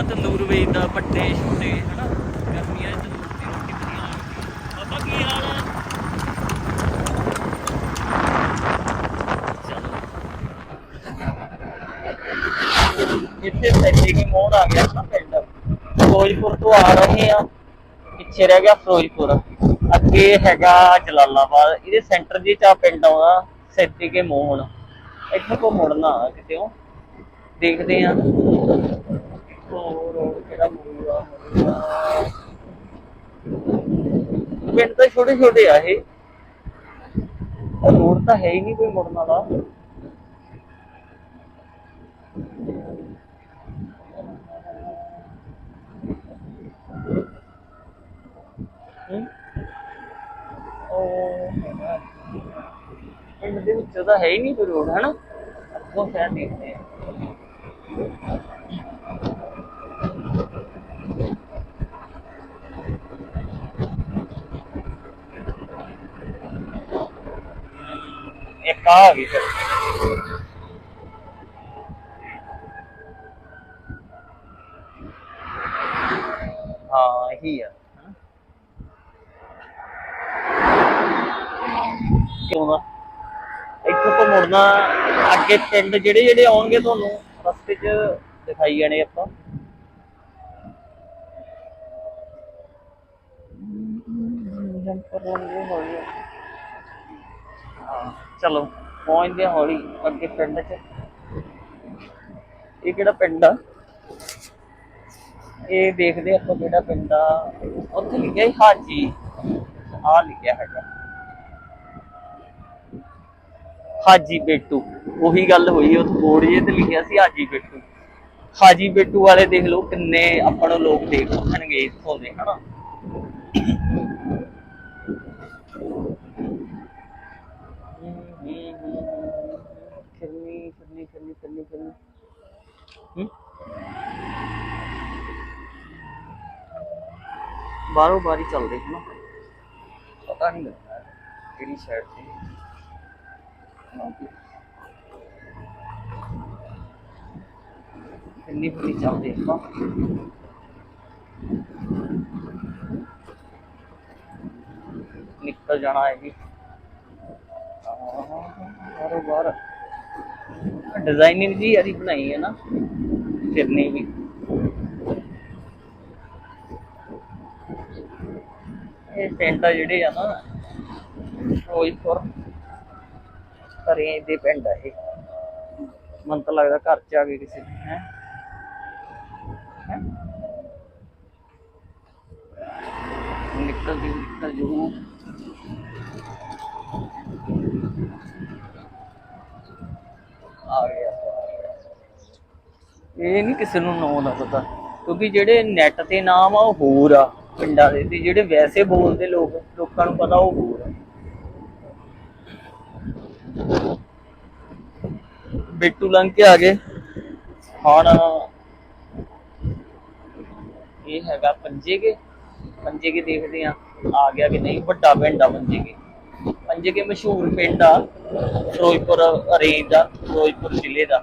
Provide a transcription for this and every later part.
ਬਾਬਾ ਤੰਦੂਰ ਵੇਚਦਾ ਪੱਟੇ ਛੋਟੇ, ਹਨਾ? ਗਰਮੀਆਂ 'ਚ ਤੰਦੂਰ ਦੀ ਰੋਟੀ ਵਧੀਆ ਲੱਗਦੀ ਬਾਬਾ ਕੀ ਹਾਲ ਹੈ? ਇੱਥੇ ਸੈਂਡੀ ਕੀ ਮੋੜ ਆ ਗਿਆ ਨਾ ਪਿੰਡ। ਫਿਰੋਜ਼ਪੁਰ ਤੋਂ ਆ ਰਹੇ ਆ ਪਿੱਛੇ ਰਹਿ ਗਿਆ ਫਿਰੋਜ਼ਪੁਰ। ਅੱਗੇ ਹੈਗਾ ਜਲਾਲਾਬਾਦ। ਇਹਦੇ ਸੈਂਟਰ ਜੀ ਚ ਪਿੰਡ ਆਉਂਦਾ। ਸੈਂਡੀ ਕੇ ਮੋਹਣ। ਇੱਥੋਂ ਕੋ ਮੁੜਨਾ ਕਿਤੇ ਦੇਖਦੇ ਆ ਹੋਰ ਰੋਡ ਕਿਹੜਾ ਮੁੜੂਗਾ ਪਿੰਡ ਤਾਂ ਛੋਟੇ ਛੋਟੇ ਆ ਇਹ। ਰੋਡ ਤਾਂ ਹੈ ਹੀ ਨਹੀਂ ਕੋਈ ਮੁੜਨ ਵਾਲਾ। ਪਿੰਡ ਦੇ ਵਿੱਚ ਤਾਂ ਹੈ ਹੀ ਨਹੀਂ ਕੋਈ ਰੋਡ, ਹਨਾ? ਅੱਗੋਂ ਸ਼ਾਇਦ ਦੇਖਦੇ ਆ। ਇੱਕ ਆ ਆ ਗਈ ਫਿਰ ਹਾਂ, ਇਹੀ ਆ। ਕਿਉਂ ਦਾ ਇੱਥੋਂ ਤੋਂ ਮੁੜਨਾ ਅੱਗੇ ਪਿੰਡ ਜਿਹੜੇ ਜਿਹੜੇ ਆਉਣਗੇ ਤੁਹਾਨੂੰ ਰਸਤੇ 'ਚ ਦਿਖਾਈ ਜਾਣੇ ਆਪਾਂ ਜੰਪਰ ਲੰਗੇ ਹੌਲੀ ਹਾਂ। ਚਲੋ ਪਹੁੰਚਦੇ ਹਾਂ ਹੌਲੀ, ਅੱਗੇ ਪਿੰਡ 'ਚ। ਇਹ ਕਿਹੜਾ ਪਿੰਡ ਆ? ਇਹ ਦੇਖਦੇ ਆਪਾਂ ਕਿਹੜਾ ਪਿੰਡ ਆ। ਉੱਥੇ ਲਿਖਿਆ ਸੀ ਹਾਜੀ। ਆ ਲਿਖਿਆ ਹੈਗਾ। ਹਾਜੀ ਬੇਟੂ ਉਹੀ ਗੱਲ ਹੋਈ, ਉਹ ਬੋਰਡ ਜੇ ਤੇ ਲਿਖਿਆ ਸੀ ਹਾਜੀ ਬੇਟੂ ਹਾਜੀ ਬੇਟੂ ਵਾਲੇ ਦੇਖ ਲਓ ਕਿੰਨੇ, ਆਪਾਂ ਨੂੰ ਲੋਕ ਦੇਖ ਸਕਣਗੇ ਇੱਥੋਂ ਦੇ, ਹਨਾ ਫਿਰਨੀ ਫਿਰਨੀ ਫਿਰਨੀ ਫਿਰਨੀ ਫਿਰਨੀ ਹਮ? ਬਾਹਰੋਂ ਬਾਰੀ ਚੱਲਦੇ ਹਨਾ ਪਤਾ ਨਹੀਂ ਲੱਗਦਾ ਕਿਹੜੀ ਸਾਈਡ ਤੇ ਕਿੰਨੀ ਬੜੀ ਚੱਲਦੇ ਆਪਾਂ ਨਿਕਲ ਜਾਣਾ ਹੈ ਜੀ ਬਾਰੋ ਬਾਰ ਡਿਜ਼ਾਈਨਿੰਗ ਜੀ ਯਾਰੀ ਬਣਾਈ ਹੈ ਨਾ ਫਿਰਨੀ ਵੀ ਇਹ ਪਿੰਡ ਆ ਜਿਹੜੇ ਆ ਨਾ, ਫਿਰੋਜ਼ਪੁਰ। ਘਰੇ ਦੇ ਪਿੰਡ ਆ ਇਹ। ਮਨ ਤਾਂ ਲੱਗਦਾ ਘਰ ਚ ਆ ਗਏ ਕਿਸੇ ਹੈ। ਨਿਕਲ ਜੀ, ਨਿਕਲ ਜੂ। ਆ ਗਿਆ। ਇਹ ਨਹੀਂ ਕਿਸੇ ਨੂੰ ਨਾਂ ਦਾ ਪਤਾ ਕਿਉਂਕਿ ਜਿਹੜੇ ਨੈਟ ਤੇ ਨਾਮ ਆ ਉਹ ਹੋਰ ਆ। ਪਿੰਡਾਂ ਦੇ ਤੇ ਜਿਹੜੇ ਵੈਸੇ ਬੋਲਦੇ ਲੋਕ, ਲੋਕਾਂ ਨੂੰ ਪਤਾ ਉਹ ਹੋਰ ਬਿੱਟੂ ਲੰਘ ਕੇ ਆ ਗਏ। ਹੁਣ ਇਹ ਹੈਗਾ ਪੰਜੇ ਪੰਜੇਗੇ। ਪੰਜੇਗੇ ਦੇਖਦੇ ਆ ਆ ਗਿਆ ਕਿ ਨਹੀਂ, ਵੱਡਾ ਪਿੰਡ ਆ ਪੰਜੇਗੇ। ਪੰਜੇਗੇ ਮਸ਼ਹੂਰ ਪਿੰਡ ਆ, ਫਿਰੋਜ਼ਪੁਰ ਰੇਂਜ ਦਾ, ਫਿਰੋਜ਼ਪੁਰ ਜ਼ਿਲ੍ਹੇ ਦਾ।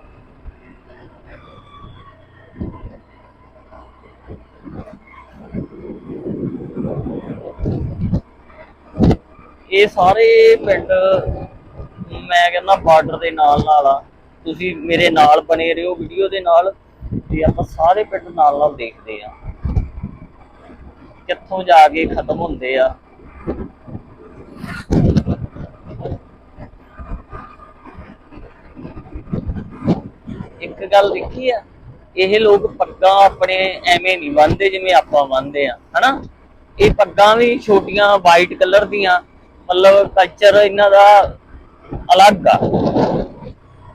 ਇਹ ਸਾਰੇ ਪਿੰਡ, ਮੈਂ ਕਹਿੰਦਾ ਬਾਰਡਰ ਦੇ ਨਾਲ ਨਾਲ ਆ। ਤੁਸੀਂ ਮੇਰੇ ਨਾਲ ਬਣੇ ਰਹੋ ਵੀਡੀਓ ਦੇ ਨਾਲ ਤੇ ਆਪਾਂ ਸਾਰੇ ਪਿੰਡ ਨਾਲ ਨਾਲ ਦੇਖਦੇ ਆ। ਕਿੱਥੋਂ ਜਾ ਕੇ ਖਤਮ ਹੁੰਦੇ ਆ। ਇੱਕ ਗੱਲ ਦੇਖੀ ਆ, ਇਹ ਲੋਕ ਪੱਗਾਂ ਆਪਣੇ ਐਵੇਂ ਨਹੀਂ ਬੰਨਦੇ ਜਿਵੇਂ ਆਪਾਂ ਬੰਨਦੇ ਆ, ਹਨਾ? ਇਹ ਪੱਗਾਂ ਵੀ ਛੋਟੀਆਂ ਵਾਈਟ ਕਲਰ ਦੀਆਂ ਮਤਲਬ ਕਲਚਰ ਇਹਨਾਂ ਦਾ ਅਲੱਗ ਆ।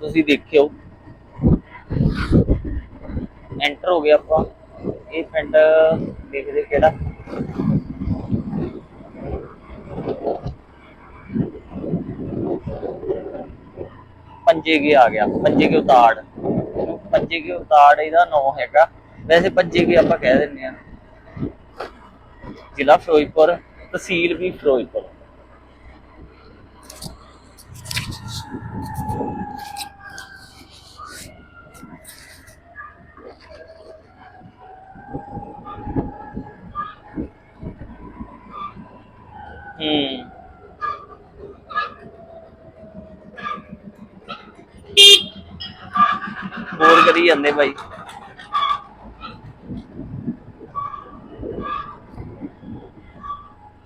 ਤੁਸੀਂ ਦੇਖਿਓ। ਐਂਟਰ ਹੋ ਗਿਆ ਆਪਾਂ। ਇਹ ਪਿੰਡ ਦੇਖਦੇ ਕਿਹੜਾ। ਪੰਜੇ ਕੇ ਆ ਗਿਆ। ਪੰਜੇ ਕੇ ਉਤਾੜ। ਪੰਜੇ ਕੇ ਉਤਾੜ ਇਹਦਾ ਨਾਂ ਹੈਗਾ। ਵੈਸੇ ਪੰਜੇ ਕੇ ਆਪਾਂ ਕਹਿ ਦਿੰਦੇ ਆ। ਜ਼ਿਲ੍ਹਾ ਫਿਰੋਜ਼ਪੁਰ, ਤਹਿਸੀਲ ਵੀ ਫਿਰੋਜ਼ਪੁਰ। ਕਰੀ ਜਾਂਦੇ ਬਾਈ।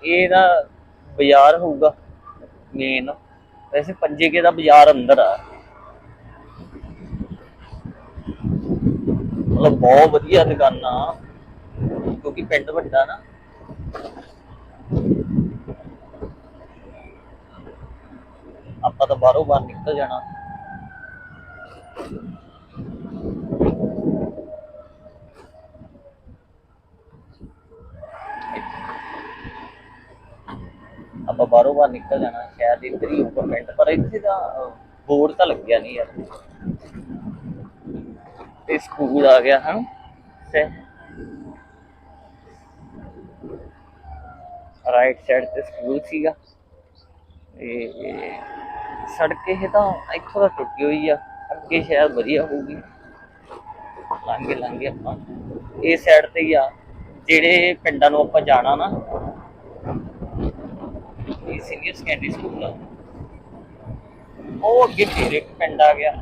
ਇਹ ਨਾ ਬਾਜ਼ਾਰ ਹੋਊਗਾ ਮੇਨ ਵੈਸੇ ਪੰਜੇ ਕੇ ਦਾ ਬਾਜ਼ਾਰ ਅੰਦਰ ਆ। ਮਤਲਬ ਬਹੁਤ ਵਧੀਆ ਦੁਕਾਨਾਂ ਕਿਉਂਕਿ ਪਿੰਡ ਵੱਡਾ ਨਾ। ਆਪਾਂ ਤਾਂ ਬਾਹਰੋਂ ਬਾਹਰ ਨਿਕਲ ਜਾਣਾ। ਆਪਾਂ ਬਾਹਰੋਂ ਬਾਹਰ ਨਿਕਲ ਜਾਣਾ ਸ਼ਾਇਦ ਇੱਧਰ ਹੀ ਹੋਊਗਾ ਪਿੰਡ, ਪਰ ਇੱਥੇ ਤਾਂ ਬੋਰਡ ਤਾਂ ਲੱਗਿਆ ਨਹੀਂ ਯਾਰ। ਇਹ ਸਕੂਲ ਆ ਗਿਆ ਹਾਂ ਤੇ ਰਾਈਟ ਸਾਈਡ ਤੇ ਸਕੂਲ ਸੀਗਾ। ਇਹ ਸੜਕ ਇਹ ਤਾਂ ਇੱਥੋਂ ਦਾ ਟੁੱਟੀ ਹੋਈ ਆ, ਅੱਗੇ ਸ਼ਾਇਦ ਵਧੀਆ ਹੋਊਗੀ। ਲਾਂਗੇ ਲਾਂਗੇ ਆਪਾਂ। ਇਹ ਸਾਈਡ ਤੇ ਹੀ ਆ। ਜਿਹੜੇ ਪਿੰਡਾਂ ਨੂੰ ਆਪਾਂ ਜਾਣਾ ਨਾ ਇਹ ਸੀਨੀਅਰ ਸੈਕੰਡਰੀ ਸਕੂਲ ਆ ਉਹ ਅੱਗੇ ਫਿਰ ਇੱਕ ਪਿੰਡ ਆ ਗਿਆ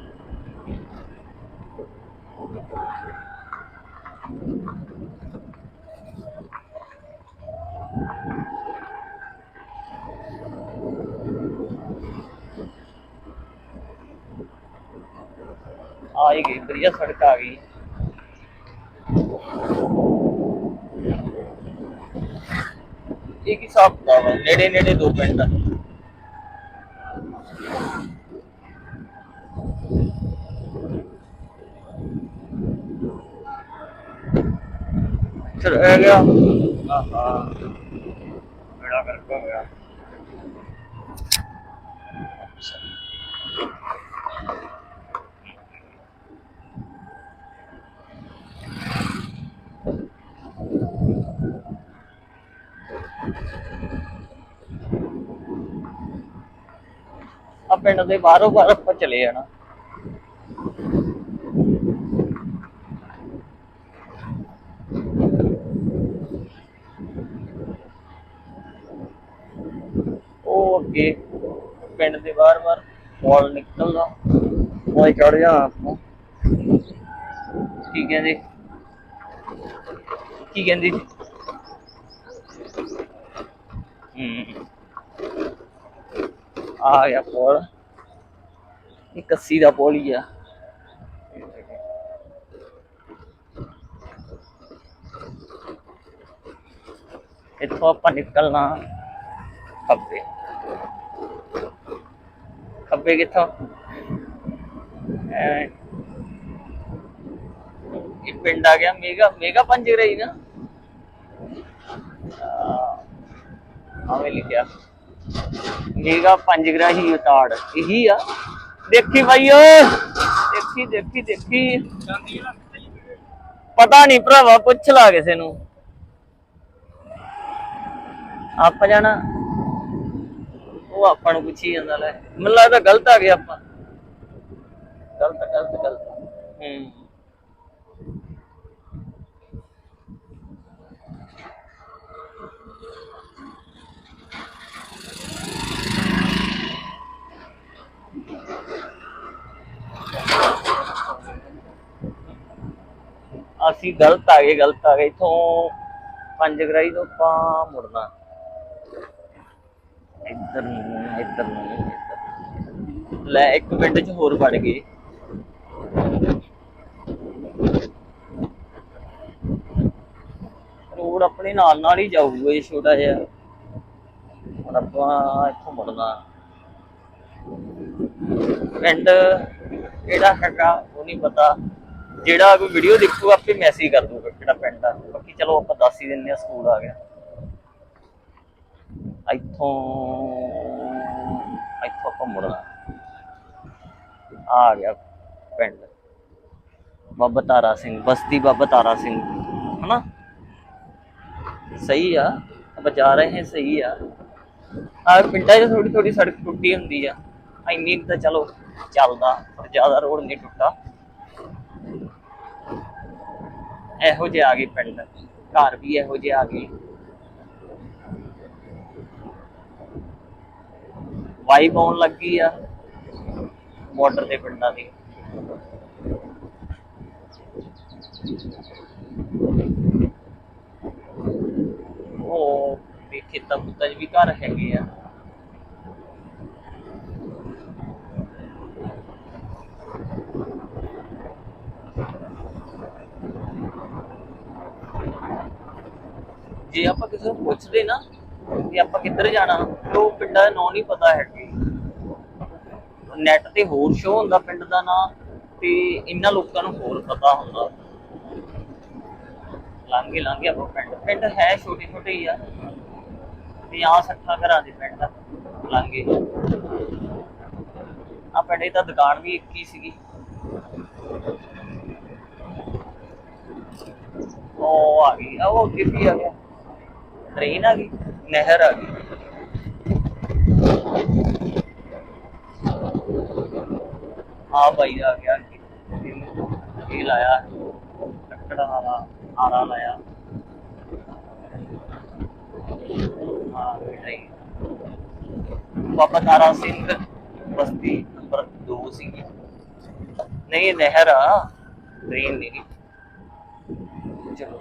ਆ ਹੀ ਗਈ ਵਧੀਆ ਸੜਕ ਆ ਗਈ ਇਹ ਕੀ ਹਿਸਾਬ ਕਿਤਾਬ ਆ ਨੇੜੇ ਨੇੜੇ ਦੋ ਪਿੰਡ ਆ ਚਲ ਆ ਗਿਆ ਆ ਪਿੰਡ ਦੇ ਬਾਹਰੋਂ ਬਾਹਰ ਆਪਾਂ ਚਲੇ ਜਾਣਾ। ਉਹ ਅੱਗੇ ਪਿੰਡ ਦੇ ਬਾਹਰ ਬਾਹਰ ਮੋਲ ਨਿਕਲਦਾ। ਉਹ ਚੜ ਜਾ ਆਪਾਂ। ਕੀ ਕਹਿੰਦੇ? ਕੀ ਕਹਿੰਦੀ? ਆ ਗਿਆ ਪੁਲ ਇਹ ਕੱਸੀ ਦਾ ਪੁਲ ਹੀ ਆ। ਇੱਥੋਂ ਆਪਾਂ ਨਿਕਲਣਾ ਖੱਬੇ। ਖੱਬੇ ਕਿੱਥੋਂ? ਇਹ ਪਿੰਡ ਆ ਗਿਆ। ਮੇਗਾ ਮੇਗਾ ਪੰਜ ਰਹੀ ਨਾ। ਆਵੇਂ ਲਿਖਿਆ। ਮੇਗਾ ਪੰਜਗਰਾਹੀ ਉਤਾੜ। ਇਹੀ ਆ। ਦੇਖੀ ਬਾਈ ਓਏ। ਦੇਖੀ ਦੇਖੀ ਦੇਖੀ। ਪਤਾ ਨਹੀਂ ਭਰਾਵਾ, ਪੁੱਛ ਲਾ ਕਿਸੇ ਨੂੰ। ਆਪਾਂ ਜਾਣਾ। ਉਹ ਆਪਾਂ ਨੂੰ ਪੁੱਛੀ ਜਾਂਦਾ ਲੈ। ਮੈਨੂੰ ਲੱਗਦਾ ਗਲਤ ਆ ਗਿਆ ਆਪਾਂ। ਗਲਤ ਗਲਤ ਗਲਤ। ਹੂੰ। ਅਸੀਂ ਗਲਤ ਆ ਗਏ, ਗਲਤ ਆ ਗਏ, ਇਥੋਂ ਪੰਜ ਤੋਂ ਆਪਾਂ ਮੁੜਨਾ। ਇੱਧਰ ਨੂੰ ਇੱਧਰ ਨੂੰ ਲੈ, ਇੱਕ ਮਿੰਟ ਚ ਹੋਰ ਵੜ ਗਏ। ਰੋਡ ਆਪਣੇ ਨਾਲ ਨਾਲ ਹੀ ਜਾਊਗਾ ਇਹ ਛੋਟਾ ਜਿਹਾ। ਹੁਣ ਆਪਾਂ ਇੱਥੋਂ ਮੁੜਨਾ। ਪਿੰਡ ਕਿਹੜਾ ਹੈਗਾ, ਉਹ ਨਹੀਂ ਪਤਾ। ਜਿਹੜਾ ਕੋਈ ਵੀਡੀਓ ਦੇਖੂਗਾ ਆਪੇ ਮੈਸੇਜ ਕਰ ਦੂਗਾ ਕਿਹੜਾ ਪਿੰਡ ਆ। ਬਾਕੀ ਚਲੋ ਆਪਾਂ ਦੱਸ ਹੀ ਦਿੰਦੇ ਆ ਸਕੂਲ ਆ ਗਿਆ। ਇੱਥੋਂ ਇੱਥੋਂ ਆਪਾਂ ਮੁੜਨਾ ਆ। ਗਿਆ ਪਿੰਡ। ਬਾਬਾ ਤਾਰਾ ਸਿੰਘ, ਬਸਤੀ ਬਾਬਾ ਤਾਰਾ ਸਿੰਘ, ਹਨਾ? ਸਹੀ ਆ, ਆਪਾਂ ਜਾ ਰਹੇ ਹਾਂ, ਸਹੀ ਆ। ਆ ਪਿੰਡਾਂ 'ਚ ਥੋੜੀ ਥੋੜੀ ਸੜਕ ਟੁੱਟੀ ਹੁੰਦੀ ਆ। ਇੰਨੀ ਤਾਂ ਚਲੋ ਚੱਲਦਾ, ਪਰ ਜ਼ਿਆਦਾ ਰੋਡ ਨਹੀਂ ਟੁੱਟਾ ਇਹੋ ਜਿਹੇ ਆ ਗਏ ਪਿੰਡ, ਘਰ ਵੀ ਇਹੋ ਜਿਹੇ ਆ ਗਏ। ਵਾਈਬ ਆਉਣ ਲੱਗੀ ਆ ਮੋਟਰ ਦੇ ਪਿੰਡਾਂ ਦੀ। ਉਹ ਵੀ ਖੇਤਾਂ ਖੁੱਤਾਂ 'ਚ ਵੀ ਘਰ ਹੈਗੇ ਆ। ਜੇ ਆਪਾਂ ਕਿਸੇ ਨੂੰ ਪੁੱਛਦੇ ਨਾ ਕਿ ਆਪਾਂ ਕਿੱਧਰ ਜਾਣਾ, ਤੇ ਉਹ ਪਿੰਡਾਂ ਦੇ ਨਾਂ ਨਹੀਂ ਪਤਾ ਹੈਗੇ। ਨੈਟ ਤੇ ਹੋਰ ਸ਼ੋ ਹੁੰਦਾ ਪਿੰਡ ਦਾ ਨਾਂ, ਤੇ ਇਹਨਾਂ ਲੋਕਾਂ ਨੂੰ ਹੋਰ ਪਤਾ ਹੁੰਦਾ। ਲਾਂਗੇ ਲਾਂਗੇ ਆਪਾਂ ਪਿੰਡ ਪਿੰਡ ਹੈ ਛੋਟੇ ਛੋਟੇ ਹੀ ਆ। 50 60 ਘਰਾਂ ਦੇ ਪਿੰਡ ਆ ਲਾਂਗੇ ਆ ਪਿੰਡੇ ਤਾਂ ਦੁਕਾਨ ਵੀ ਇੱਕ ਹੀ ਸੀਗੀ। ਉਹ ਆ ਗਈ ਉਹ ਅੱਗੇ ਵੀ ਆ ਗਿਆ। ਟ੍ਰੇਨ ਆ ਗਈ, ਨਹਿਰ ਆ ਗਈ। ਆ ਭਾਈ ਆ ਗਿਆ ਇਹ ਲਾਇਆ ਟੱਕੜਾ ਵਾਲਾ ਆਰਾ ਲਾਇਆ। ਹਾਂ ਬੇਟਾਈ ਬਾਬਾ ਤਾਰਾ ਸਿੰਘ ਬਸਤੀ ਨੰਬਰ 2 ਸੀ ਨਹੀਂ ਨਹਿਰ ਆ ਟ੍ਰੇਨ ਨਹੀਂ। ਚਲੋ,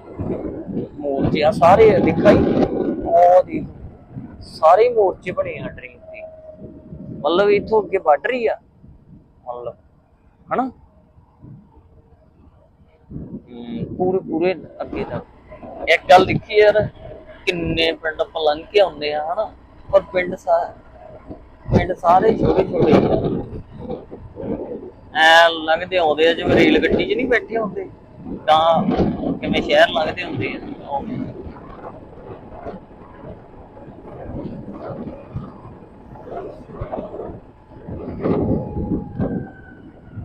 ਮੋਰਚੇ ਆ ਸਾਰੇ ਦਿਖਾਈ ਉਹ ਦੇਖ ਸਾਰੇ ਮੋਰਚੇ ਬਣੇ ਆ ਟ੍ਰੇਨ ਤੇ। ਮਤਲਬ ਇਥੋਂ ਅੱਗੇ ਵੱਢ ਰਹੀ ਆ। ਮਤਲਬ, ਹਨਾ? ਪੂਰੇ ਪੂਰੇ ਅੱਗੇ ਤੱਕ। ਇੱਕ ਗੱਲ ਦੇਖੀ ਯਾਰ, ਕਿੰਨੇ ਪਿੰਡ ਪਲੰਘ ਕੇ ਆਉਂਦੇ ਆ, ਹਨਾ? ਪਰ ਪਿੰਡ ਸਾ, ਪਿੰਡ ਸਾਰੇ ਛੋਟੇ ਛੋਟੇ ਐ ਲੰਘਦੇ ਆਉਂਦੇ ਆ, ਜਿਵੇਂ ਰੇਲ ਗੱਡੀ 'ਚ ਨਹੀਂ ਬੈਠੇ ਹੁੰਦੇ। ਤਾਂ ਕਿਵੇਂ ਸ਼ਹਿਰ ਲੰਘਦੇ ਹੁੰਦੇ ਆ।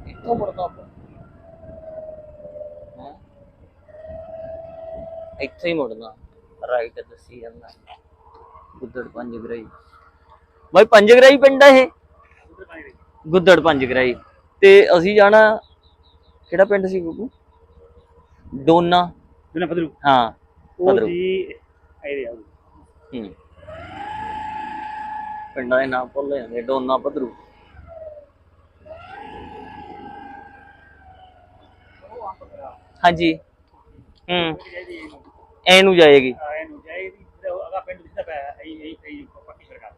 ਇੱਥੋਂ ਮੁੜਨਾ ਆਪਾਂ। ਹੈਂ? ਇੱਥੇ ਹੀ ਮੁੜਨਾ ਰਾਈਟ ਦੱਸੀ ਜਾਂਦਾ। ਗੁੱਦੜ ਪੰਜ ਗਰਾਈ ਬਾਈ ਪੰਜ ਗਰਾਈ ਪਿੰਡ ਆ ਇਹ? ਗੁੱਦੜ ਪੰਜ ਗਰਾਈ ਤੇ ਅਸੀਂ ਜਾਣਾ ਕਿਹੜਾ ਪਿੰਡ ਸੀ ਗੁੱਗੂ? ਡੋਨਾ ਬਿਨਾ ਪਦਰੂ ਹਾਂ ਉਹ ਪਦਰੂ। ਜੀ ਆਏ ਆ। ਹੂੰ। ਪਿੰਡਾਂ ਦੇ ਨਾਮ ਭੁੱਲ ਜਾਂਦੇ ਡੋਨਾ ਪਧਰੂ ਹਾਂਜੀ। ਹੂੰ। ਐ ਨੂੰ ਜਾਏਗੀ। ਨੂੰ ਹੈ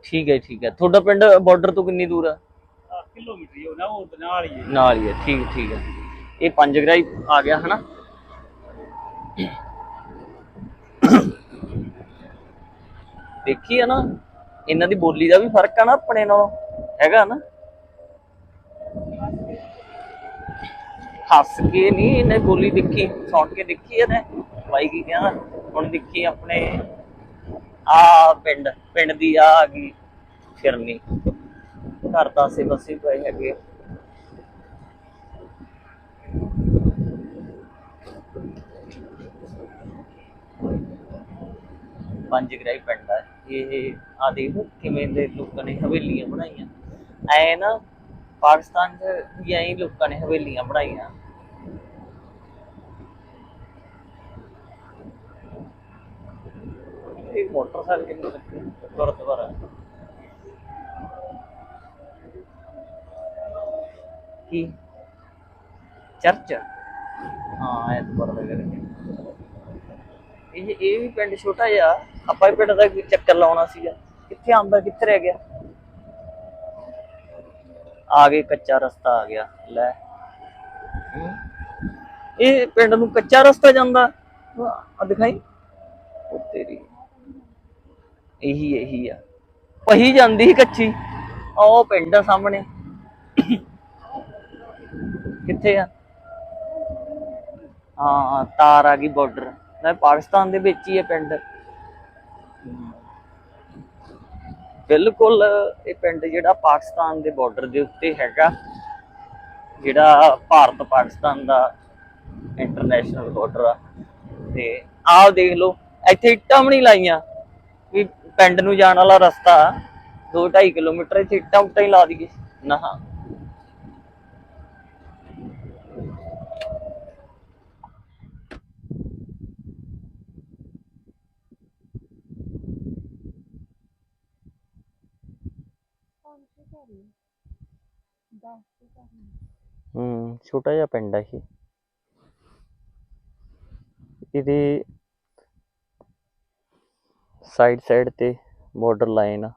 ਠੀਕ ਹੈ ਠੀਕ ਹੈ। ਤੁਹਾਡਾ ਪਿੰਡ ਬਾਰਡਰ ਤੋਂ ਕਿੰਨੀ ਦੂਰ ਆ? ਕਿਲੋਮੀਟਰ ਹੀ ਨਾ ਉਹ ਨਾਲ ਹੀ ਹੈ ਨਾਲ ਹੀ ਹੈ ਠੀਕ ਠੀਕ ਹੈ। ਇਹ ਪੰਜ ਗਰਾਈ ਆ ਗਿਆ ਹਨਾ? ਦੇਖੀ ਆ ਨਾ। ਇਹਨਾਂ ਦੀ ਬੋਲੀ ਦਾ ਵੀ ਫ਼ਰਕ ਆ ਨਾ ਆਪਣੇ ਨਾਲ, ਹੈਗਾ ਨਾ? ਹੱਸ ਕੇ ਨਹੀਂ ਇਹਨੇ ਬੋਲੀ ਦੇਖੀ, ਸੁਣ ਕੇ ਦੇਖੀ ਇਹਨੇ? ਬਾਈ ਕੀ ਕਹਿੰਦਾ ਹੁਣ ਦੇਖੀ ਆਪਣੇ, ਆ ਪਿੰਡ ਪਿੰਡ ਦੀ ਆ ਆ ਗਈ ਫਿਰਨੀ। ਘਰ ਤਾਂ ਆਸੇ ਪਾਸੇ ਪਏ ਹੈਗੇ ਪੰਜ ਗਰਾਈ ਪਿੰਡ ਆ ਇਹ ਆ ਦੇਖੋ ਕਿਵੇਂ ਦੇ ਲੋਕਾਂ ਨੇ ਹਵੇਲੀਆਂ ਬਣਾਈਆਂ। ਐ ਨਾ ਪਾਕਿਸਤਾਨ 'ਚ ਵੀ ਐਂ ਲੋਕਾਂ ਨੇ ਹਵੇਲੀਆਂ ਬਣਾਈਆਂ। ਇਹ ਮੋਟਰਸਾਈਕਲ ਕਿੰਨੇ ਲੱਗੇ? ਗੁਰਦੁਆਰਾ। ਕੀ? ਚਰਚ? ਹਾਂ, ਐਤਵਾਰ ਦਾ ਕਰਕੇ। ਇਹ ਇਹ ਵੀ ਪਿੰਡ ਛੋਟਾ ਜਿਹਾ। ਆਪਾਂ ਇਹ ਪਿੰਡ ਦਾ ਚੱਕਰ ਲਾਉਣਾ ਸੀਗਾ। ਕਿੱਥੇ ਆਂਦਾ ਕਿੱਥੇ ਰਹਿ ਗਿਆ? ਆ ਗਏ, ਕੱਚਾ ਰਸਤਾ ਆ ਗਿਆ, ਲੈ। ਇਹ ਪਿੰਡ ਨੂੰ ਕੱਚਾ ਰਸਤਾ ਜਾਂਦਾ। ਆ ਦਿਖਾਈ। ਉਹ ਤੇਰੀ। ਇਹੀ ਇਹੀ ਆ। ਪਹੀ ਜਾਂਦੀ ਸੀ ਕੱਚੀ। ਉਹ ਪਿੰਡ ਆ ਸਾਹਮਣੇ। ਕਿੱਥੇ ਆ? ਹਾਂ, ਤਾਰ ਆ ਗਈ ਬਾਰਡਰ ਨਾ ਪਾਕਿਸਤਾਨ ਦੇ ਵਿੱਚ ਹੀ ਹੈ ਪਿੰਡ। ਬਿਲਕੁਲ ਇਹ ਪਿੰਡ ਜਿਹੜਾ ਪਾਕਿਸਤਾਨ ਦੇ ਬਾਰਡਰ ਦੇ ਉੱਤੇ ਹੈਗਾ, ਜਿਹੜਾ ਭਾਰਤ ਪਾਕਿਸਤਾਨ ਦਾ ਇੰਟਰਨੈਸ਼ਨਲ ਬਾਰਡਰ ਆ, ਤੇ ਆਹ ਦੇਖ ਲਓ, ਇੱਥੇ ਇੱਟਾਂ ਵੀ ਨਹੀਂ ਲਾਈਆਂ, ਵੀ ਪਿੰਡ ਨੂੰ ਜਾਣ ਵਾਲਾ ਰਸਤਾ 2.5 ਕਿਲੋਮੀਟਰ ਇੱਥੇ ਇੱਟਾਂ ਉੱਟਾਂ ਹੀ ਲਾ ਦਈਏ। ਨਾ। ਹੂੰ ਛੋਟਾ ਜਿਹਾ ਪਿੰਡ ਹੈ ਇਹ। ਇਹਦੇ ਸਾਈਡ ਸਾਈਡ ਤੇ ਬਾਰਡਰ ਲਾਈਨ ਆ।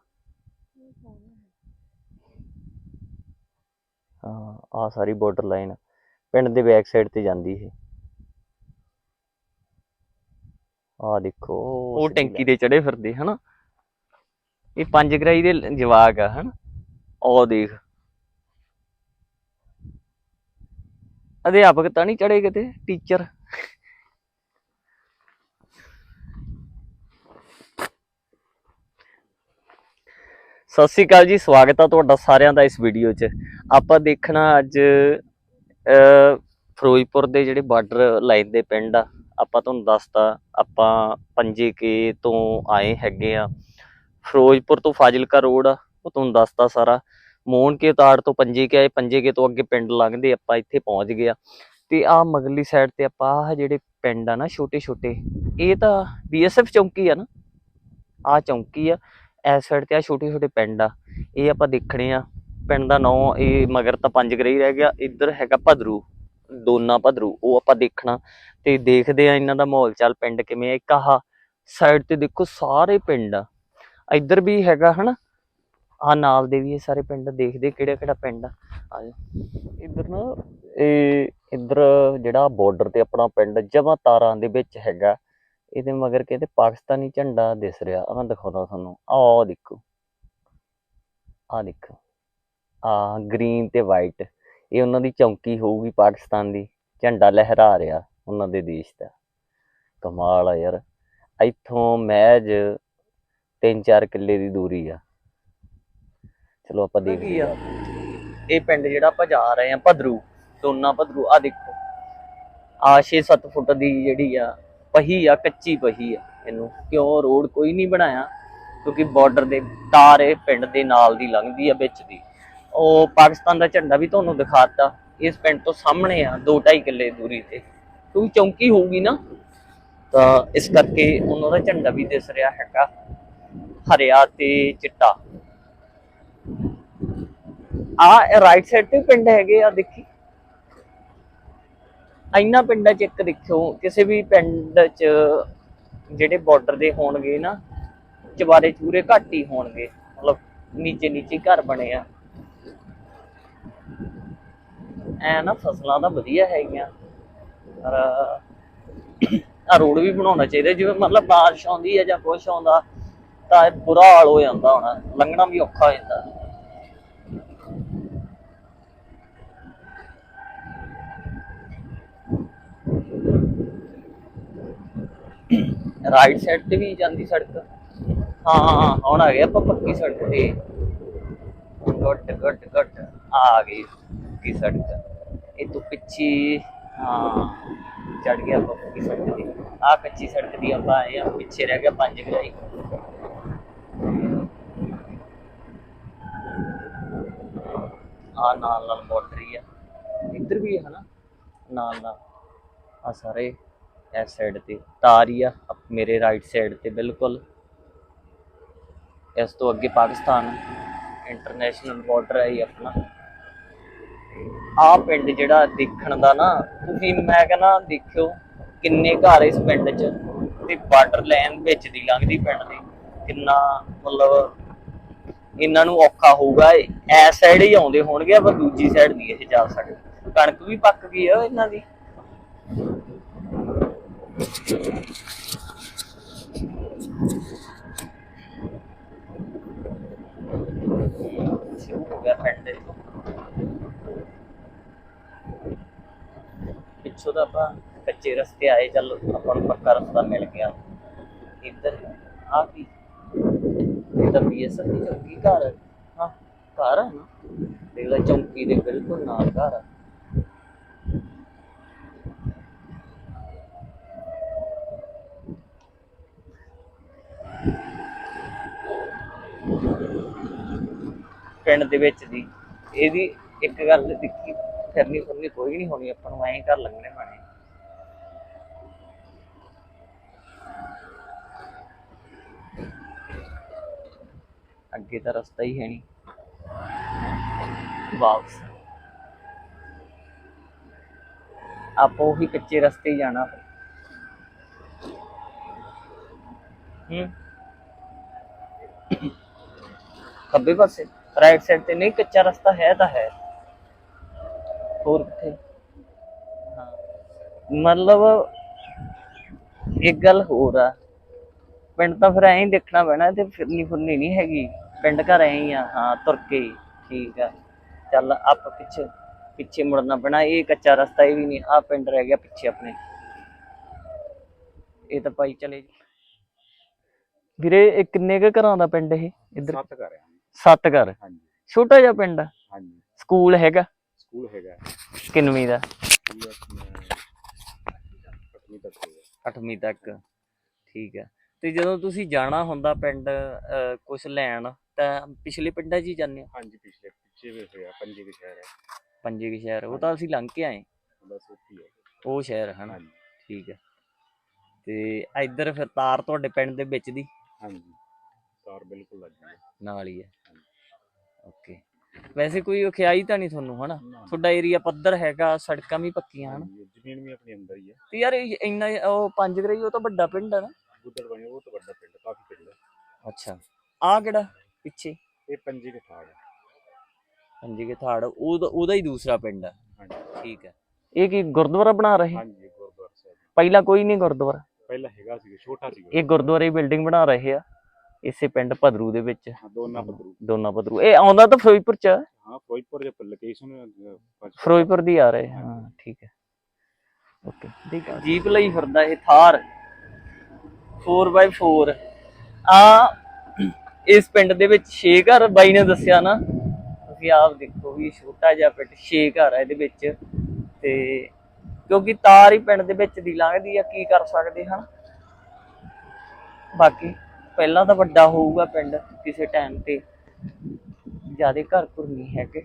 ਹਾਂ ਆ ਸਾਰੀ ਬਾਰਡਰ ਲਾਈਨ ਪਿੰਡ ਦੇ ਬੈਕ ਸਾਈਡ ਤੇ ਜਾਂਦੀ ਇਹ। ਆ ਦੇਖੋ ਉਹ ਟੈਂਕੀ ਤੇ ਚੜੇ ਫਿਰਦੇ ਹਨਾ? ਇਹ ਪੰਜ ਗਰਾਈ ਦੇ ਜਵਾਕ ਆ ਹਨਾ? ਉਹ ਦੇਖ। ਅਧਿਆਪਕ ਤਾਂ ਨਹੀਂ ਚੜੇ ਕਿਤੇ ਟੀਚਰ ਸਤਿ ਸ਼੍ਰੀ ਅਕਾਲ ਜੀ ਸਵਾਗਤ ਆ ਤੁਹਾਡਾ ਸਾਰਿਆਂ ਦਾ ਇਸ ਵੀਡੀਓ 'ਚ। ਆਪਾਂ ਦੇਖਣਾ ਅੱਜ ਅ, ਫਿਰੋਜ਼ਪੁਰ ਦੇ ਜਿਹੜੇ ਬਾਰਡਰ ਲਾਈਨ ਦੇ ਪਿੰਡ ਆ। ਆਪਾਂ ਤੁਹਾਨੂੰ ਦੱਸਤਾ ਆਪਾਂ ਪੰਜੇ ਕੇ ਤੋਂ ਆਏ ਹੈਗੇ ਆ। ਫਿਰੋਜ਼ਪੁਰ ਤੋਂ ਫਾਜ਼ਿਲਕਾ ਰੋਡ ਆ ਉਹ ਤੁਹਾਨੂੰ ਦੱਸਤਾ ਸਾਰਾ। ਮੋਹਨ ਕੇ ਤਾੜ ਤੋਂ ਪੰਜੇ ਕੇ ਆਏ, ਪੰਜੇ ਕੇ ਤੋਂ ਅੱਗੇ ਪਿੰਡ ਲੰਘਦੇ ਆਪਾਂ ਇੱਥੇ ਪਹੁੰਚ ਗਏ ਆ। ਤੇ ਆ ਮਗਰਲੀ ਸਾਈਡ ਤੇ ਆਪਾਂ ਆਹ ਜਿਹੜੇ ਪਿੰਡ ਆ ਨਾ ਛੋਟੇ ਛੋਟੇ, ਇਹ ਤਾਂ ਬੀਐਸਐਫ ਚੌਂਕੀ ਆ ਨਾ? ਆ ਚੌਂਕੀ ਆ, ਇਸ ਸਾਈਡ ਤੇ ਆ ਛੋਟੇ ਛੋਟੇ ਪਿੰਡ ਆ। ਇਹ ਆਪਾਂ ਦੇਖਣੇ ਆ, ਪਿੰਡ ਦਾ ਨਾਂ, ਇਹ ਮਗਰ ਤਾਂ ਪੰਜ ਗਰਈ ਰਹਿ ਗਿਆ, ਇੱਧਰ ਹੈਗਾ ਭਦਰੂ, ਦੋਨਾ ਭਦਰੂ, ਉਹ ਆਪਾਂ ਦੇਖਣਾ। ਤੇ ਦੇਖਦੇ ਆ ਇਹਨਾਂ ਦਾ ਮਾਹੌਲ ਚਾਲ ਪਿੰਡ ਕਿਵੇਂ ਆ। ਇੱਕ ਆਹ ਸਾਈਡ ਤੇ ਦੇਖੋ ਸਾਰੇ ਪਿੰਡ ਆ। ਇੱਧਰ ਵੀ ਹੈਗਾ ਹਨਾ ਆ ਨਾਲ ਦੇ ਵੀ ਇਹ ਸਾਰੇ ਪਿੰਡ ਦੇਖਦੇ ਕਿਹੜਾ ਕਿਹੜਾ ਪਿੰਡ ਆ। ਜਾਓ। ਇੱਧਰ ਨਾ, ਇਹ ਇੱਧਰ ਜਿਹੜਾ ਬਾਰਡਰ ਤੇ ਆਪਣਾ ਪਿੰਡ ਜਮਾ ਤਾਰਾਂ ਦੇ ਵਿੱਚ ਹੈਗਾ। ਇਹਦੇ ਮਗਰ ਕਹਿੰਦੇ ਪਾਕਿਸਤਾਨੀ ਝੰਡਾ ਦਿਸ ਰਿਹਾ। ਆ ਮੈਂ ਦਿਖਾਉਂਦਾ ਤੁਹਾਨੂੰ। ਆਹ ਦੇਖੋ। ਆਹ ਦੇਖੋ। ਆ ਗ੍ਰੀਨ ਤੇ ਵਾਈਟ ਇਹ ਉਹਨਾਂ ਦੀ ਚੌਂਕੀ ਹੋਊਗੀ ਪਾਕਿਸਤਾਨ ਦੀ। ਝੰਡਾ ਲਹਿਰਾ ਰਿਹਾ ਉਹਨਾਂ ਦੇ ਦੇਸ਼ ਦਾ। ਕਮਾਲ ਆ ਯਾਰ। ਇੱਥੋਂ ਮਹਿਜ 3-4 ਕਿੱਲੇ ਦੀ ਦੂਰੀ ਆ। ਚਲੋ ਆਪਾਂ ਦੇਖਦੇ ਆ? ਇਹ ਪਿੰਡ ਜਿਹੜਾ ਆਪਾਂ ਜਾ ਰਹੇ ਆ ਭਦਰੂ ਦੋਨਾ ਭਦਰੂ ਆ ਦੇਖੋ। ਆ 6-7 ਫੁੱਟ ਦੀ ਜਿਹੜੀ ਆ ਪਹੀ ਆ ਕੱਚੀ ਪਹੀ ਆ ਇਹਨੂੰ। ਕਿਉਂ ਰੋਡ ਕੋਈ ਨਹੀਂ ਬਣਾਇਆ? ਕਿਉਂਕਿ ਬਾਰਡਰ ਦੇ ਤਾਰ ਇਹ ਪਿੰਡ ਦੇ ਨਾਲ ਦੀ ਲੰਘਦੀ ਆ ਵਿੱਚ ਦੀ। ਉਹ ਪਾਕਿਸਤਾਨ ਦਾ ਝੰਡਾ ਵੀ ਤੁਹਾਨੂੰ ਦਿਖਾਤਾ। ਇਸ ਪਿੰਡ ਤੋਂ ਸਾਹਮਣੇ ਆ 2.5 ਕਿੱਲੇ ਦੂਰੀ ਤੇ। ਕਿਉਂਕਿ ਚੌਂਕੀ ਹੋਊਗੀ ਨਾ ਤਾਂ ਇਸ ਕਰਕੇ ਉਹਨਾਂ ਦਾ ਝੰਡਾ ਵੀ ਦਿਸ ਰਿਹਾ ਹੈਗਾ। ਹਰਿਆ ਤੇ ਚਿੱਟਾ। ਆ ਰਾਈਟ ਸਾਈਡ ਤੇ ਪਿੰਡ ਹੈਗੇ ਆ, ਦੇਖੀ। ਇੰਨਾ ਪਿੰਡਾਂ 'ਚ ਇੱਕ ਦੇਖਿਓ, ਕਿਸੇ ਵੀ ਪਿੰਡ 'ਚ ਜਿਹੜੇ ਬਾਰਡਰ ਦੇ ਹੋਣਗੇ ਨਾ ਚਵਾਰੇ ਚੂਰੇ ਘੱਟ ਹੀ ਹੋਣਗੇ। ਮਤਲਬ ਨੀਚੇ ਨੀਚੇ ਘਰ ਬਣੇ ਆ। ਐ ਨਾ ਫਸਲਾਂ ਤਾਂ ਵਧੀਆ ਹੈਗੀਆਂ। ਪਰ ਆ ਰੋਡ ਵੀ ਬਣਾਉਣਾ ਚਾਹੀਦਾ, ਜਿਵੇਂ ਮਤਲਬ ਬਾਰਿਸ਼ ਆਉਂਦੀ ਹੈ ਜਾਂ ਕੁਛ ਆਉਂਦਾ, ਤਾਂ ਇਹ ਬੁਰਾ ਹਾਲ ਹੋ ਜਾਂਦਾ ਹੋਣਾ। ਲੰਘਣਾ ਵੀ ਔਖਾ ਹੋ ਜਾਂਦਾ। ਰਾਈਟ ਸਾਈਡ ਤੇ ਵੀ ਜਾਂਦੀ ਸੜਕ। ਹਾਂ ਹੁਣ ਆ ਗਏ ਆਪਾਂ ਪੱਕੀ ਸੜਕ ਤੇ। ਗੁੱਟ ਗੁੱਟ ਗੁੱਟ ਆ ਗਈ ਪੱਕੀ ਸੜਕ। ਇਹ ਤੋਂ ਪਿੱਛੇ, ਹਾਂ ਚੜ ਗਿਆ ਆਪਾਂ ਪੱਕੀ ਸੜਕ ਤੇ। ਆ ਕੱਚੀ ਸੜਕ ਦੀ ਆਪਾਂ ਆਏ ਆ ਪਿੱਛੇ ਰਹਿ ਗਿਆ ਪੰਜ ਗਰਾਈ। ਆ ਨਾਲ ਨਾਲ ਬਾਰਡਰ ਹੀ ਆ। ਇੱਧਰ ਵੀ ਹੈ ਨਾ? ਨਾਲ ਨਾਲ। ਆ ਸਾਰੇ। ਇਸ ਸਾਈਡ ਤੇ। ਤਾਰ ਹੀ ਆ ਮੇਰੇ ਰਾਈਟ ਸਾਈਡ ਤੇ ਬਿਲਕੁਲ। ਇਸ ਤੋਂ ਅੱਗੇ ਪਾਕਿਸਤਾਨ ਇੰਟਰਨੈਸ਼ਨਲ ਬਾਰਡਰ ਹੈ ਹੀ ਆਪਣਾ। ਆ ਪਿੰਡ ਜਿਹੜਾ ਦੇਖਣ ਦਾ ਨਾ, ਤੁਸੀਂ ਮੈਂ ਕਹਿੰਦਾ ਦੇਖਿਓ ਕਿੰਨੇ ਘਰ ਇਸ ਪਿੰਡ 'ਚ। ਤੇ ਬਾਰਡਰ ਲਾਈਨ ਵਿੱਚ ਦੀ ਲੰਘਦੀ ਪਿੰਡ ਦੀ। ਕਿੰਨਾ ਮਤਲਬ ਇਹਨਾਂ ਨੂੰ ਔਖਾ ਹੋਊਗਾ ਐਸ ਸਾਈਡ ਹੀ ਆਉਂਦੇ ਹੋਣਗੇ ਪਰ ਦੂਜੀ ਸਾਈਡ ਨਹੀਂ ਇਹ ਜਾ ਸਕਦੇ। ਕਣਕ ਵੀ ਪੱਕ ਗਈ ਆ ਇਹਨਾਂ ਦੀ। ਪਿੱਛੋਂ ਤਾਂ ਆਪਾਂ ਕੱਚੇ ਰਸਤੇ ਆਏ, ਚੱਲ ਆਪਾਂ ਨੂੰ ਪੱਕਾ ਰਸਤਾ ਮਿਲ ਗਿਆ। ਇੱਧਰ ਆ ਕੀ? ਇਹ ਬੀਐਸਐਫ ਦੀ ਚੌਕੀ ਘਰ ਹਾਂ। ਘਰ ਹੈ ਨਾ? ਦੇਖ ਲੈ, ਚੌਕੀ ਦੇ ਬਿਲਕੁਲ ਨਾਲ ਘਰ ਆ ਪਿੰਡ ਦੇ ਵਿੱਚ ਦੀ। ਇਹਦੀ ਇੱਕ ਗੱਲ ਦੇਖੀ ਫਿਰਨੀ ਫਿਰਨੀ ਕੋਈ ਨਹੀਂ ਹੋਣੀ। ਆਪਾਂ ਨੂੰ ਐਂ ਘਰ ਲੰਘਣੇ ਪੈਣੇ। ਅੱਗੇ ਤਾਂ ਰਸਤਾ ਹੀ ਹੈ ਨਹੀਂ। ਵਾਪਸ। ਆਪੋ ਉਹੀ ਕੱਚੇ ਰਸਤੇ ਜਾਣਾ। ਹੂੰ। ਖੱਬੇ ਪਾਸੇ। ਰਾਈਟ ਸਾਈਡ ਤੇ ਨਹੀਂ, ਕੱਚਾ ਰਸਤਾ ਹੈ ਤਾਂ ਹੈ। ਹੋਰ ਕਿੱਥੇ? ਹਾਂ। ਮਤਲਬ ਇੱਕ ਗੱਲ ਹੋਰ ਆ। ਪਿੰਡ ਤਾਂ ਫਿਰ ਐਂ ਦੇਖਣਾ ਪੈਣਾ, ਤੇ ਫਿਰਨੀ ਫੁਰਨੀ ਨਹੀਂ ਹੈਗੀ। ਪਿੰਡ ਘਰ ਐਂ ਹੀ ਆ, ਹਾਂ, ਤੁਰ ਕੇ ਠੀਕ ਆ। ਚੱਲ ਆਪ ਪਿੱਛੇ ਪਿੱਛੇ ਮੁੜਨਾ ਪੈਣਾ, ਇਹ ਕੱਚਾ ਰਸਤਾ ਇਹ ਵੀ ਨਹੀਂ ਆ ਪਿੰਡ ਰਹਿ ਗਿਆ ਪਿੱਛੇ ਆਪਣੇ। ਇਹ ਤਾਂ ਭਾਈ ਚਲੇ ਜੀ ਵੀਰੇ, ਇਹ ਕਿੰਨੇ ਕੁ ਘਰਾਂ ਦਾ ਪਿੰਡ ਇਹ? ਇੱਧਰ। ਸੱਤ ਘਰ ਆ। ਸੱਤ ਘਰ। ਹਾਂਜੀ। ਛੋਟਾ ਜਿਹਾ ਪਿੰਡ। ਆ ਹਾਂਜੀ। ਸਕੂਲ ਹੈਗਾ। ਸਕੂਲ ਹੈਗਾ। ਕਿੰਨਵੀਂ ਦਾ। ਸਕੂਲ ਆਪਣੀ ਤੱਕ ਹੋਇਆ 8ਵੀਂ ਤੱਕ। ਠੀਕ ਹੈ। ਤੇ ਜਦੋਂ ਤੁਸੀਂ ਜਾਣਾ ਹੁੰਦਾ ਪਿੰਡ ਕੁਝ ਲੈਣ ਤਾਂ ਪਿਛਲੇ ਪਿੰਡਾਂ 'ਚ ਹੀ ਜਾਂਦੇ ਹੋ? ਹਾਂਜੀ ਪਿਛਲੇ ਪਿੱਛੇ ਵੀ ਹੋਇਆ। ਪੰਜੇ ਦੇ ਸ਼ਹਿਰ ਹੈ ਪੰਜੇ ਕੇ ਸ਼ਹਿਰ। ਉਹ ਤਾਂ ਅਸੀਂ ਲੰਘ ਕੇ ਆਏ। ਬਸ ਉੱਥੇ ਹੀ ਹੈ ਉਹ ਸ਼ਹਿਰ ਹਨਾ? ਹਾਂਜੀ। ਠੀਕ ਹੈ। ਤੇ ਇੱਧਰ ਫਿਰ ਤਾਰ ਤੁਹਾਡੇ ਪਿੰਡ ਦੇ ਵਿੱਚ ਦੀ? ਹਾਂਜੀ। ਤਾਰ ਬਿਲਕੁਲ ਲੱਗ ਗਈ। ਨਾਲ ਹੀ ਹੈ। ਓਕੇ ਵੈਸੇ ਕੋਈ ਔਖਿਆਈ ਤਾਂ ਨਹੀਂ ਤੁਹਾਨੂੰ ਹਨਾ? ਤੁਹਾਡਾ ਏਰੀਆ ਪੱਧਰ ਹੈਗਾ ਸੜਕਾਂ ਵੀ ਪੱਕੀਆਂ ਹਨ? ਹਾਂਜੀ, ਜ਼ਮੀਨ ਵੀ ਆਪਣੀ ਅੰਦਰ ਹੀ ਹੈ। ਤੇ ਯਾਰ ਇਹ ਇੰਨਾ ਉਹ ਪੰਜ ਗਰਾਈ ਉਹ ਤਾਂ ਵੱਡਾ ਪਿੰਡ ਹੈ ਨਾ? ਗੁੱਦੜ ਬਣੇ ਉਹ ਤਾਂ ਵੱਡਾ ਪਿੰਡ ਕਾਫੀ ਪਿੰਡ ਹੈ। ਅੱਛਾ। ਆ ਕਿਹੜਾ? ਪਿੱਛੇ? ਇਹ ਪੰਜੇ ਦੇ ਥਾੜ ਹੈ। ਪੰਜੇ ਕੇ ਥਾੜ ਉਹਦਾ ਉਹਦਾ ਹੀ ਦੂਸਰਾ ਪਿੰਡ ਹੈ। ਹਾਂਜੀ। ਠੀਕ ਹੈ। ਇਹ ਕੀ ਗੁਰਦੁਆਰਾ ਬਣਾ ਰਹੇ? ਹਾਂਜੀ ਇਹ ਗੁਰਦੁਆਰਾ ਸਾਹਿਬ। ਪਹਿਲਾਂ ਕੋਈ ਨਹੀਂ ਗੁਰਦੁਆਰਾ। ਪਹਿਲਾਂ ਹੈਗਾ ਸੀ ਛੋਟਾ ਸੀ। ਇਹ ਗੁਰਦੁਆਰੇ ਬਿਲਡਿੰਗ ਬਣਾ ਰਹੇ ਆ। ਇਸੇ ਪਿੰਡ ਭਦਰੂ ਦੇ ਵਿੱਚ। ਦੋਨਾ ਬਦਰੂ ਦੋਨਾ ਭਦਰੂ। ਇਹ ਆਉਂਦਾ ਤਾਂ ਫਿਰੋਜ਼ਪੁਰ ਚ। ਹਾਂ ਫਿਰੋਜ਼ਪੁਰ ਦੇ ਲੋਕੇਸ਼ਨ ਫਿਰੋਜ਼ਪੁਰ ਦੀ ਆ ਰਹੇ ਹਾਂ ਠੀਕ ਹੈ। ਓਕੇ ਠੀਕ ਹੈ। ਜੀਪ ਲਈ ਫਿਰਦਾ ਇਹ ਥਾਰ। 4x4 ਆ ਇਸ ਪਿੰਡ ਦੇ ਵਿੱਚ 6 ਘਰ ਬਾਈ ਨੇ ਦੱਸਿਆ ਨਾ। ਤੁਸੀਂ ਆਪ ਦੇਖੋ ਵੀ ਛੋਟਾ ਜਿਹਾ ਪਿੰਡ 6 ਘਰ ਆ ਇਹਦੇ ਵਿੱਚ। ਤੇ ਕਿਉਂਕਿ ਤਾਰ ਹੀ ਪਿੰਡ ਦੇ ਵਿੱਚ ਦੀ ਲੰਘਦੀ ਆ ਕੀ ਕਰ ਸਕਦੇ ਹਾਂ ਬਾਕੀ ਪਹਿਲਾਂ ਤਾਂ ਵੱਡਾ ਹੋਊਗਾ ਪਿੰਡ ਕਿਸੇ ਟਾਈਮ ਤੇ। ਜਿਆਦੇ ਘਰ ਘੁਰ ਨਹੀਂ ਹੈਗੇ।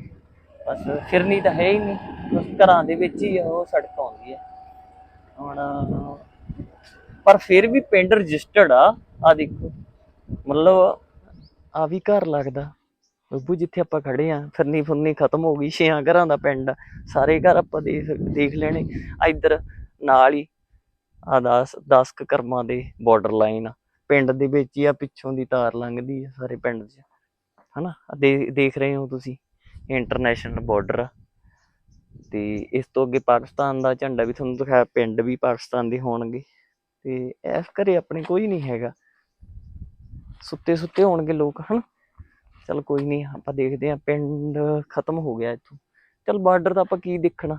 ਬਸ ਫਿਰਨੀ ਤਾਂ ਹੈ ਹੀ ਨਹੀਂ। ਬਸ ਘਰਾਂ ਦੇ ਵਿੱਚ ਹੀ ਉਹ ਸੜਕ ਆਉਂਦੀ ਹੈ। ਹੁਣ ਪਰ ਫਿਰ ਵੀ ਪਿੰਡ ਰਜਿਸਟਰਡ ਆ। ਆ ਦੇਖੋ। ਮਤਲਬ ਆ ਵੀ ਘਰ ਲੱਗਦਾ। ਬੱਬੂ ਜਿੱਥੇ ਆਪਾਂ ਖੜੇ ਆ ਫਿਰਨੀ ਫੁਰਨੀ ਖਤਮ ਹੋ ਗਈ। ਛੇਆਂ ਘਰਾਂ ਦਾ ਪਿੰਡ ਆ। ਸਾਰੇ ਘਰ ਆਪਾਂ ਦੇਖ ਦੇਖ ਲੈਣੇ। ਇੱਧਰ ਨਾਲ ਹੀ ਆ 10 10 ਕਰਮਾਂ ਦੇ ਬਾਰਡਰ ਲਾਈਨ ਆ। ਪਿੰਡ ਦੇ ਵਿੱਚ ਹੀ ਆ, ਪਿੱਛੋਂ ਦੀ ਤਾਰ ਲੰਘਦੀ ਆ ਸਾਰੇ ਪਿੰਡ 'ਚ, ਹਨਾ? ਦੇਖ ਰਹੇ ਹੋ ਤੁਸੀਂ ਇੰਟਰਨੈਸ਼ਨਲ ਬਾਰਡਰ ਆ। ਤੇ ਇਸ ਤੋਂ ਅੱਗੇ ਪਾਕਿਸਤਾਨ ਦਾ ਝੰਡਾ ਵੀ ਤੁਹਾਨੂੰ ਦਿਖਾਇਆ, ਪਿੰਡ ਵੀ ਪਾਕਿਸਤਾਨ ਦੇ ਹੋਣਗੇ। ਤੇ ਇਸ ਘਰੇ ਆਪਣੇ ਕੋਈ ਨਹੀਂ ਹੈਗਾ। ਸੁੱਤੇ ਸੁੱਤੇ ਹੋਣਗੇ ਲੋਕ, ਹਨ? ਚਲ ਕੋਈ ਨਹੀਂ, ਆਪਾਂ ਦੇਖਦੇ ਆ ਪਿੰਡ ਖਤਮ ਹੋ ਗਿਆ ਇੱਥੋਂ। ਚਲ ਬਾਰਡਰ ਤਾਂ ਆਪਾਂ ਕੀ ਦੇਖਣਾ?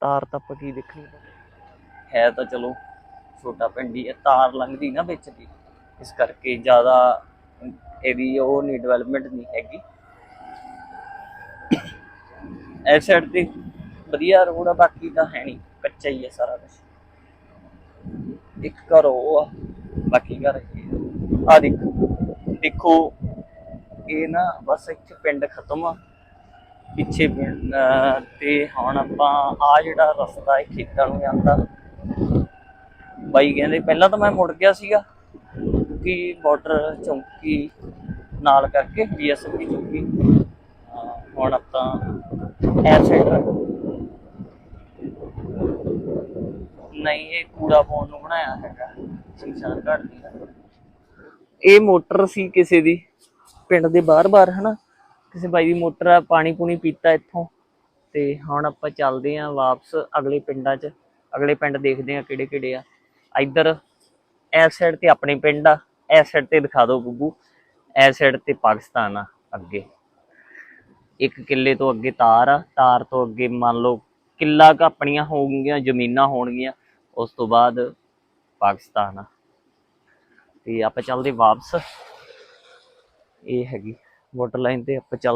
ਤਾਰ ਤਾਂ ਆਪਾਂ ਕੀ ਦੇਖਣੀ? ਹੈ ਤਾਂ ਚਲੋ, ਛੋਟਾ ਪਿੰਡ ਹੀ ਹੈ ਤਾਰ ਲੰਘਦੀ ਨਾ ਵਿੱਚ ਦੀ। ਇਸ ਕਰਕੇ ਜ਼ਿਆਦਾ ਇਹਦੀ ਉਹ ਨਹੀਂ ਡਿਵੈਲਪਮੈਂਟ ਨਹੀਂ ਹੈਗੀ। ਇਸ ਸਾਈਡ ਤੇ ਵਧੀਆ ਰੋਡ ਆ, ਬਾਕੀ ਤਾਂ ਹੈ ਨਹੀਂ, ਕੱਚਾ ਹੀ ਹੈ ਸਾਰਾ ਕੁਝ ਇੱਕ ਘਰ ਉਹ ਆ, ਬਾਕੀ ਘਰ ਆ। ਦੇਖੋ ਦੇਖੋ, ਇਹ ਨਾ ਬਸ ਇੱਥੇ ਪਿੰਡ ਖਤਮ ਆ। ਪਿੱਛੇ ਪਿੰਡ ਤੇ ਹੁਣ ਆਪਾਂ ਆ ਜਿਹੜਾ ਰਸਤਾ ਹੈ ਖੇਤਾਂ ਨੂੰ ਜਾਂਦਾ। ਬਾਈ ਕਹਿੰਦੇ ਪਹਿਲਾਂ ਤਾਂ ਮੈਂ ਮੁੜ ਗਿਆ ਸੀਗਾ। ਕਿ ਬਾਰਡਰ ਚੌਂਕੀ ਨਾਲ ਕਰਕੇ ਬੀਐਸਐਫ ਦੀ ਚੌਂਕੀ ਹੁਣ ਆਪਾਂ ਐ ਸਾਈਡ ਨਹੀਂ, ਇਹ ਕੂੜਾ ਪਾਉਣ ਨੂੰ ਬਣਾਇਆ ਹੈਗਾ ਸ਼ਮਸ਼ਾਨ ਘਾਟ ਦੀ ਇਹ ਮੋਟਰ ਸੀ ਕਿਸੇ ਦੀ, ਪਿੰਡ ਦੇ ਬਾਹਰ-ਬਾਹਰ, ਹਨਾ? ਕਿਸੇ ਬਾਈ ਦੀ ਮੋਟਰ ਆ, ਪਾਣੀ ਪੂਣੀ ਪੀਤਾ ਇੱਥੋਂ। ਤੇ ਹੁਣ ਆਪਾਂ ਚੱਲਦੇ ਆਂ ਵਾਪਸ ਅਗਲੇ ਪਿੰਡਾਂ 'ਚ। ਅਗਲੇ ਪਿੰਡ ਦੇਖਦੇ ਆਂ ਕਿਹੜੇ ਕਿਹੜੇ ਆ। ਇੱਧਰ ਇਸ ਸਾਈਡ ਤੇ ਆਪਣੇ ਪਿੰਡ ਆ। ਇਸ ਸਾਈਡ ਤੇ ਦਿਖਾ ਦਿਓ ਬੱਬੂ। ਇਸ ਸਾਈਡ ਤੇ ਪਾਕਿਸਤਾਨ ਆ ਅੱਗੇ। ਇੱਕ ਕਿੱਲੇ ਤੋਂ ਅੱਗੇ ਤਾਰ ਆ। ਤਾਰ ਤੋਂ ਅੱਗੇ ਮੰਨ ਲਓ ਕਿੱਲਾ ਕ ਆਪਣੀਆਂ ਹੋਣਗੀਆਂ ਜ਼ਮੀਨਾਂ ਹੋਣਗੀਆਂ। ਉਸ ਤੋਂ ਬਾਅਦ ਪਾਕਿਸਤਾਨ ਆ। ਤੇ ਆਪਾਂ ਚੱਲਦੇ ਵਾਪਸ। ਇਹ ਹੈਗੀ ਵਾਟਰ ਲਾਈਨ ਤੇ ਆਪਾਂ ਚੱਲ